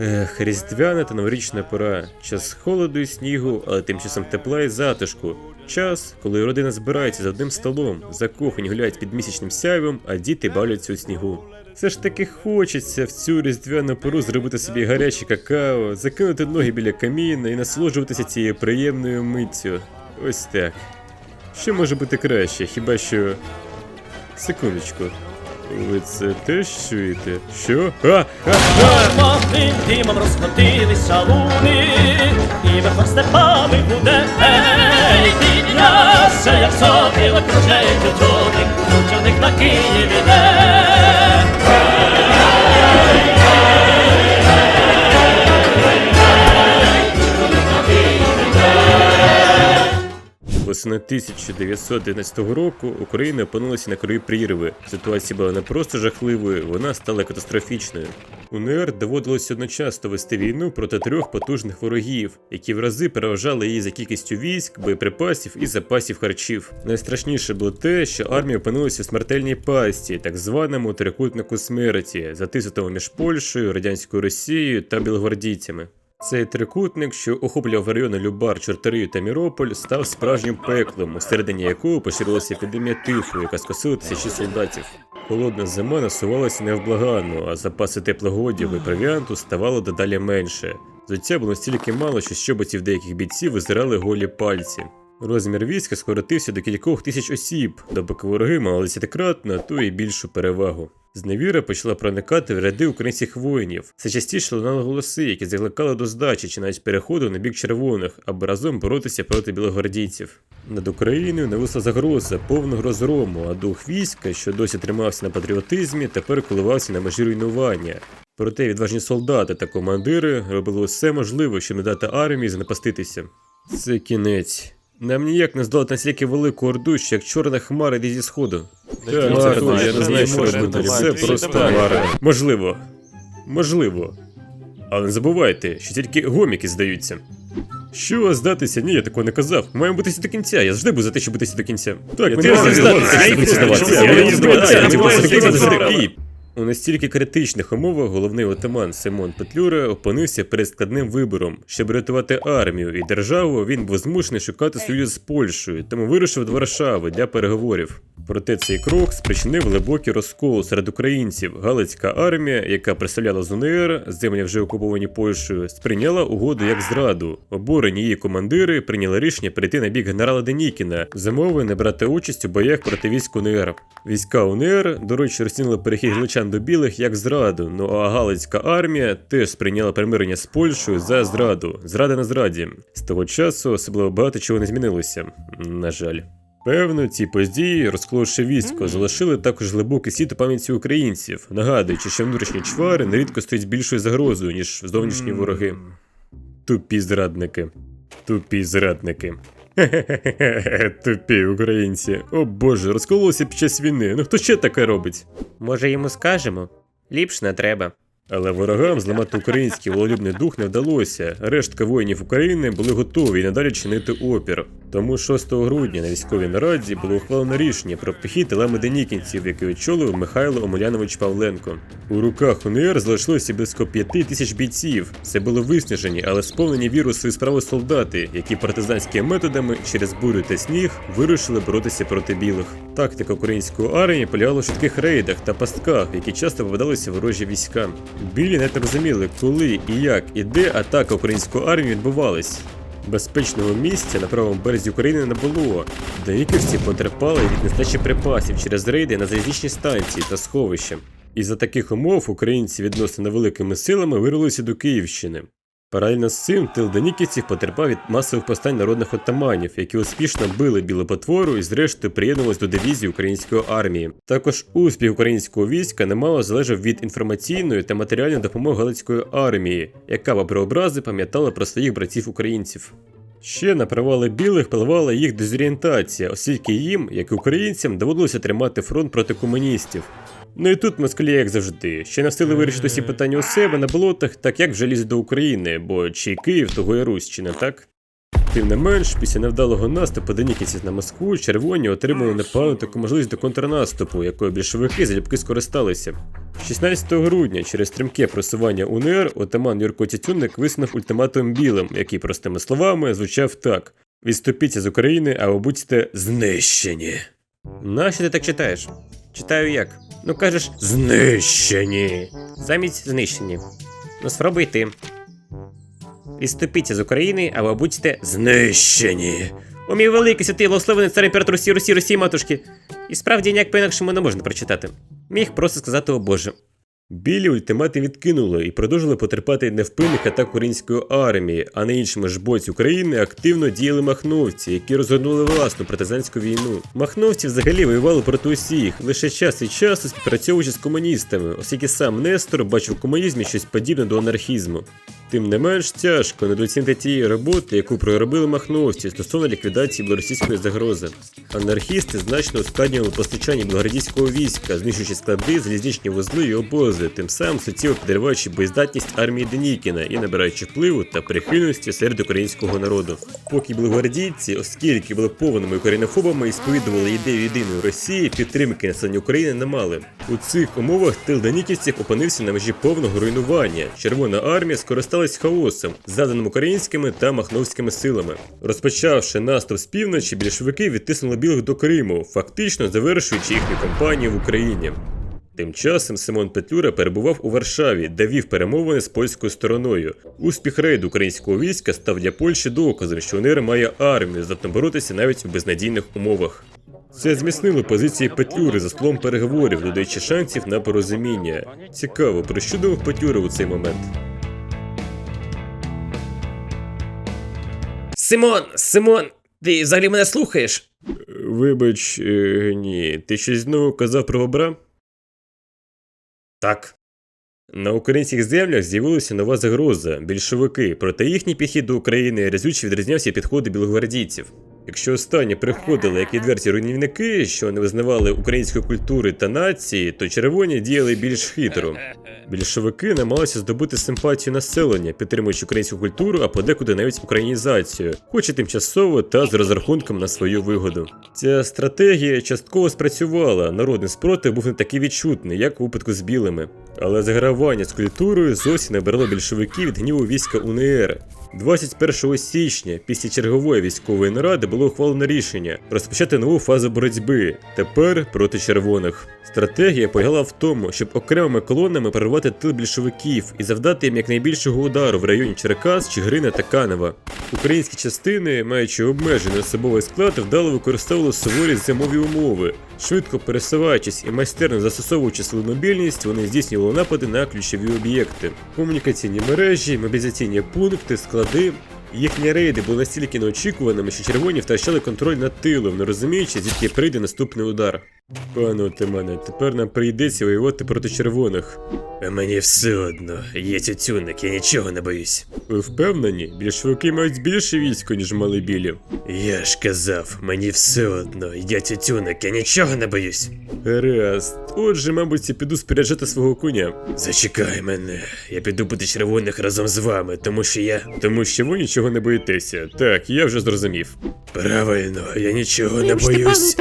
Ех, різдвяна та новорічна пора. Час холоду і снігу, але тим часом тепла і затишку. Час, коли родина збирається за одним столом, закохані гуляють під місячним сяйвом, а діти бавляться у снігу. Все ж таки хочеться в цю різдвяну пору зробити собі гаряче какао, закинути ноги біля каміна і насолоджуватися цією приємною миттю. Ось так. Що може бути краще, хіба що. Секундочку. Ви це теж чуєте? Що? А! А! Гарматним димом розкотились луни, і верхом степами буде ей, підняся, як сопілок кружеють у човник, човник на Києві іде. Восени 1911 року Україна опинилася на краю прірви. Ситуація була не просто жахливою, вона стала катастрофічною. УНР доводилось одночасно вести війну проти трьох потужних ворогів, які в рази переважали її за кількістю військ, боєприпасів і запасів харчів. Найстрашніше було те, що армія опинилася в смертельній пасті, так званому трикутнику смерті, затиснутому між Польщею, радянською Росією та білогвардійцями. Цей трикутник, що охоплював райони Любар, Чорторию та Мірополь, став справжнім пеклом, усередині якого поширилася епідемія тифу, яка скосила тисячі солдатів. Холодна зима насувалася невблаганно, а запаси теплого одягу і провіанту ставало дедалі менше. Взуття було настільки мало, що з деяких бійців визирали голі пальці. Розмір війська скоротився до кількох тисяч осіб, допоки вороги мали десятикратну, а то і більшу перевагу. Зневіра почала проникати в ряди українських воїнів. Все частіше лунали голоси, які закликали до здачі чи навіть переходу на бік червоних, аби разом боротися проти білогвардійців. Над Україною нависла загроза повного розгрому, а дух війська, що досі тримався на патріотизмі, тепер коливався на межі руйнування. Проте відважні солдати та командири робили все можливе, щоб не дати армії занепаститися. Це кінець. Нам ніяк не здолати настільки велику орду, що як чорна хмара зі сходу. Так, ну, я не знаю, що робити. Це просто хмара. Можливо. Можливо. Але не забувайте, що тільки гоміки здаються. Що здатися? Ні, я такого не казав. Маємо битися до кінця. Я завжди був за те, щоб битися до кінця. Так, ми не здатися. здавайся, Я не ти здаватися. Я не здаватися. ти Я не здаватися. У настільки критичних умовах головний отаман Симон Петлюра опинився перед складним вибором. Щоб рятувати армію і державу, він був змушений шукати союз з Польщею, тому вирушив до Варшави для переговорів. Проте цей крок спричинив глибокий розкол серед українців. Галицька армія, яка представляла ЗУНР, землі вже окуповані Польщею, сприйняла угоду як зраду. Обурені її командири прийняли рішення перейти на бік генерала Денікіна, з умови не брати участь у боях проти військ УНР. Війська УНР, до речі, розцінили перехід галичан до білих як зраду. Ну а Галицька армія теж сприйняла примирення з Польщею за зраду. Зрада на зраді. З того часу особливо багато чого не змінилося. На жаль. Певно, ці події, розколовши військо, залишили також глибокий слід у пам'яті українців, нагадуючи, що внутрішні чвари нерідко стоять більшою загрозою, ніж зовнішні вороги. Тупі зрадники. Тупі зрадники. Хе-хе-хе, тупі українці. О боже, розкололося під час війни. Ну хто ще таке робить? Може йому скажемо? Ліпш не треба. Але ворогам зламати український вололюбний дух не вдалося. Рештка воїнів України були готові і надалі чинити опір. Тому 6 грудня на військовій нараді було ухвалено рішення про похід лами денікінців, який очолив Михайло Омелянович Павленко. У руках УНР залишилося близько 5 тисяч бійців. Це були виснажені, але сповнені віру у свою справу солдати, які партизанськими методами через бурю та сніг вирушили боротися проти білих. Тактика української армії полягала в швидких рейдах та пастках, які часто попадалися ворожі війська. Білі не розуміли, коли і як і де атака української армії відбувалась. Безпечного місця на правому березі України не було. Деяківці потерпали від нестачі припасів через рейди на залізничні станції та сховища. Із-за таких умов українці відносно невеликими силами вирвалися до Київщини. Паралельно з цим тил Деніківців потерпав від масових повстань народних отаманів, які успішно били білу потвору і зрештою приєднувались до дивізії української армії. Також успіх українського війська немало залежав від інформаційної та матеріальної допомоги Галицької армії, яка в образи пам'ятала про своїх братів українців. Ще на провали білих впливала їх дезорієнтація, оскільки їм, як і українцям, доводилося тримати фронт проти комуністів. Ну і тут москалі, як завжди, ще не встигли вирішити всі питання у себе на болотах, так як вже лізуть до України, бо чи Київ, того і Русь, чи не так? Тим не менш, після невдалого наступу деніківців на Москву, червоні отримали непогану таку можливість до контрнаступу, якою більшовики залюбки скористалися. 16 грудня через стрімке просування УНР отаман Юрко Тютюнник висунув ультиматум білим, який простими словами звучав так: відступіться з України або будьте знищені. Нащо ти так читаєш? Читаю як? Ну кажеш Знищені. замість знищені. Ну спробуй ти. Відступіться з України або будьте Знищені. У мій великий святий благословений цар імператор Русі, Русі, Русі, матушки. І справді ніяк по-інакшому не можна прочитати. Міг просто сказати о Боже. Білі ультимати відкинули і продовжили потерпати невпинних атак української армії, а на іншому ж боці України активно діяли махновці, які розгорнули власну партизанську війну. Махновці взагалі воювали проти усіх, лише час від часу співпрацьовуючи з комуністами, оскільки сам Нестор бачив в комунізмі щось подібне до анархізму. Тим не менш тяжко недооцінити тієї роботи, яку проробили махновці стосовно ліквідації білоросійської загрози. Анархісти значно ускладнювали постачання білогвардійського війська, знищуючи склади, залізничні вузли і обози, тим самим суттєво підриваючи боєздатність армії Денікіна і набираючи впливу та прихильності серед українського народу. Поки білогвардійці, оскільки були повними українофобами і сповідували ідею єдиної Росії, підтримки населення України не мали. У цих умовах тил деніківців опинився на межі повного руйнування. Червона армія скористалась хаосом, заданим українськими та махновськими силами. Розпочавши наступ з півночі, більшовики відтиснули білих до Криму, фактично завершуючи їхню кампанію в Україні. Тим часом Симон Петлюра перебував у Варшаві, де вів перемовини з польською стороною. Успіх рейду українського війська став для Польщі доказом, що УНР має армію, здатну боротися навіть у безнадійних умовах. Це зміцнило позиції Петлюри за столом переговорів, додаючи шансів на порозуміння. Цікаво, про що думав Петлюра у цей момент? Симон! Симон! Ти взагалі мене слухаєш? Вибач, е, ні, ти щось знову казав про бобра? Так. На українських землях з'явилася нова загроза більшовики, проте їхній підхід до України разюче відрізнявся від підходу білогвардійців. Якщо останні приходили як відверті руйнівники, що не визнавали української культури та нації, то червоні діяли більш хитро. Більшовики намагалися здобути симпатію населення, підтримуючи українську культуру, а подекуди навіть українізацію, хоч і тимчасово та з розрахунком на свою вигоду. Ця стратегія частково спрацювала. Народний спротив був не такий відчутний, як у випадку з білими. Але загравання з культурою зовсім не брало більшовиків від гніву війська УНР. 21 січня, після чергової військової наради, було ухвалено рішення розпочати нову фазу боротьби, тепер проти червоних. Стратегія полягала в тому, щоб окремими колонами прорвати тил більшовиків і завдати їм якнайбільшого удару в районі Черкас, Чигирина та Канева. Українські частини, маючи обмежений особовий склад, вдало використовували суворі зимові умови. Швидко пересуваючись і майстерно застосовуючи свою мобільність, вони здійснювали напади на ключові об'єкти, комунікаційні мережі, мобілізаційні пункти, склади. Їхні рейди були настільки неочікуваними, що червоні втрачали контроль над тилом, не розуміючи, звідки прийде наступний удар. Пане отамане, тепер нам прийдеться воювати проти червоних. А мені все одно, є тютюник, я нічого не боюсь. Ви впевнені? Більшовики мають більше військо, ніж мали білі. Я ж казав, мені все одно, я тютюник, я нічого не боюсь. Гаразд. Отже, мабуть, я піду споряджати свого коня. Зачекай мене, я піду бути червоних разом з вами, тому що я. Тому що ви нічого не боїтеся. Так, я вже зрозумів. Правильно, я нічого не боюсь.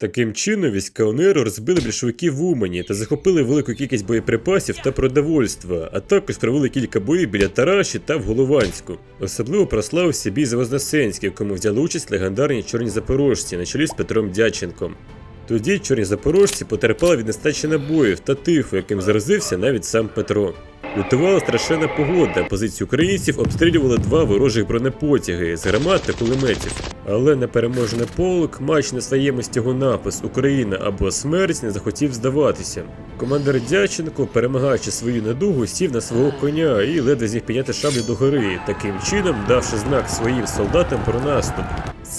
Таким чином, війська УНР розбили більшовиків в Умані та захопили велику кількість боєприпасів та продовольства, а також провели кілька боїв біля Тараші та в Голованську. Особливо прославився бій за Вознесенський, в якому взяли участь легендарні чорні запорожці на чолі з Петром Дяченком. Тоді чорні запорожці потерпали від нестачі набоїв та тифу, яким заразився навіть сам Петро. Лютувала страшенна погода, позиції українців обстрілювали два ворожих бронепотяги з гармат та кулеметів. Але непереможний полк, маючи на своєму стягу напис Україна або смерть, не захотів здаватися. Командир Дяченко, перемагаючи свою недугу, сів на свого коня і ледве зміг підняти шаблю до гори, таким чином давши знак своїм солдатам про наступ.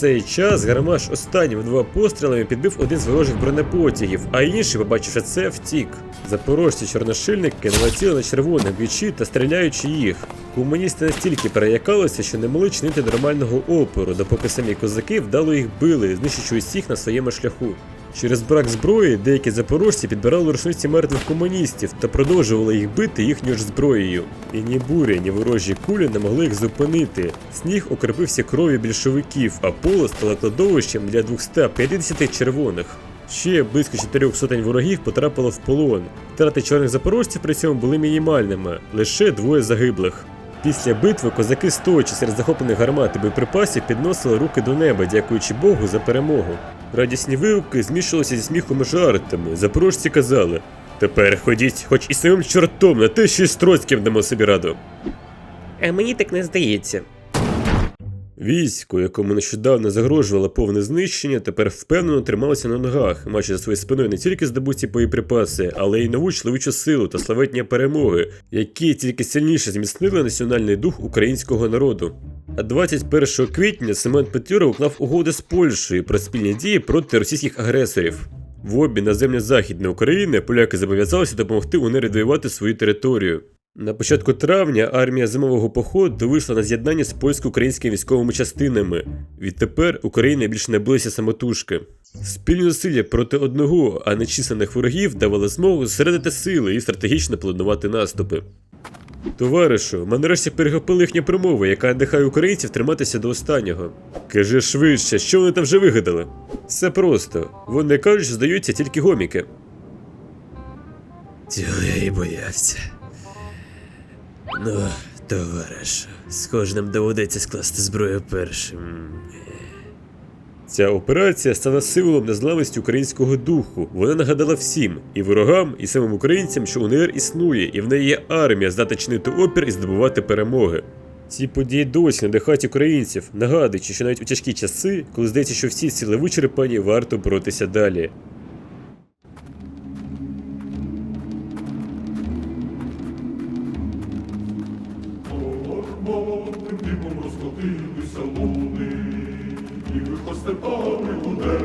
Цей час Гармаш останніми два пострілами підбив один з ворожих бронепотягів, а інший, побачивши це, втік. Запорожці чорношильники налетіли на червоних бічі та стріляючи їх. Комуністи настільки перелякалися, що не могли чинити нормального опору, допоки самі козаки вдало їх били, знищуючи усіх на своєму шляху. Через брак зброї деякі запорожці підбирали рушниці мертвих комуністів та продовжували їх бити їхньою ж зброєю. І ні буря, ні ворожі кулі не могли їх зупинити. Сніг окрепився кров'ю більшовиків, а поле стало кладовищем для 250 червоних. Ще близько чотирьох сотень ворогів потрапило в полон. Втрати чорних запорожців при цьому були мінімальними, лише двоє загиблих. Після битви козаки, стоячи серед захоплених гармат і боєприпасів, підносили руки до неба, дякуючи Богу за перемогу. Радісні вигуки змішувалися зі сміхом жартами. Запорожці казали: Тепер ходіть, хоч і самим чортом, на те, що й з Троцьким дамо собі раду. А мені так не здається. Військо, якому нещодавно загрожувало повне знищення, тепер впевнено трималося на ногах, маючи за своєю спиною не тільки здобуті боєприпаси, але й нову чоловічу силу та славетні перемоги, які тільки сильніше зміцнили національний дух українського народу. А 21 квітня Семен Петлюра уклав угоди з Польщею про спільні дії проти російських агресорів. В обмін на землі Західної України поляки зобов'язалися допомогти УНР відвоювати свою територію. На початку травня армія зимового походу вийшла на з'єднання з польсько-українськими військовими частинами. Відтепер Україна більше не билася самотужки. Спільні зусилля проти одного, а не численних ворогів давали змогу зосередити сили і стратегічно планувати наступи. Товаришу, ми нарешті перехопили їхню промову, яка надихає українців триматися до останнього. Кажи швидше, що вони там вже вигадали? Все просто. Вони кажуть, що здаються тільки гоміки. Цього я і боявся. Ну, товариш, схоже, нам доведеться скласти зброю першим. Ця операція стала символом незламності українського духу. Вона нагадала всім, і ворогам, і самим українцям, що УНР існує, і в неї є армія, здатна чинити опір і здобувати перемоги. Ці події досі надихають українців, нагадуючи, що навіть у тяжкі часи, коли здається, що всі сили вичерпані, варто боротися далі. Димом розкотилися луни, і вихо степами гуде,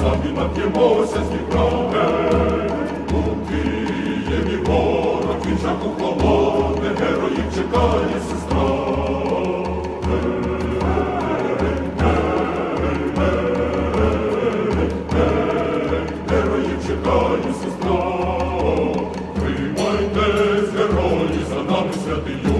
самі нап'ємося з дібрами, у Києві ворог віжак уклоне, героїв чекає сестра. Героїв чекає сестра, приймайте з герої за нами святий.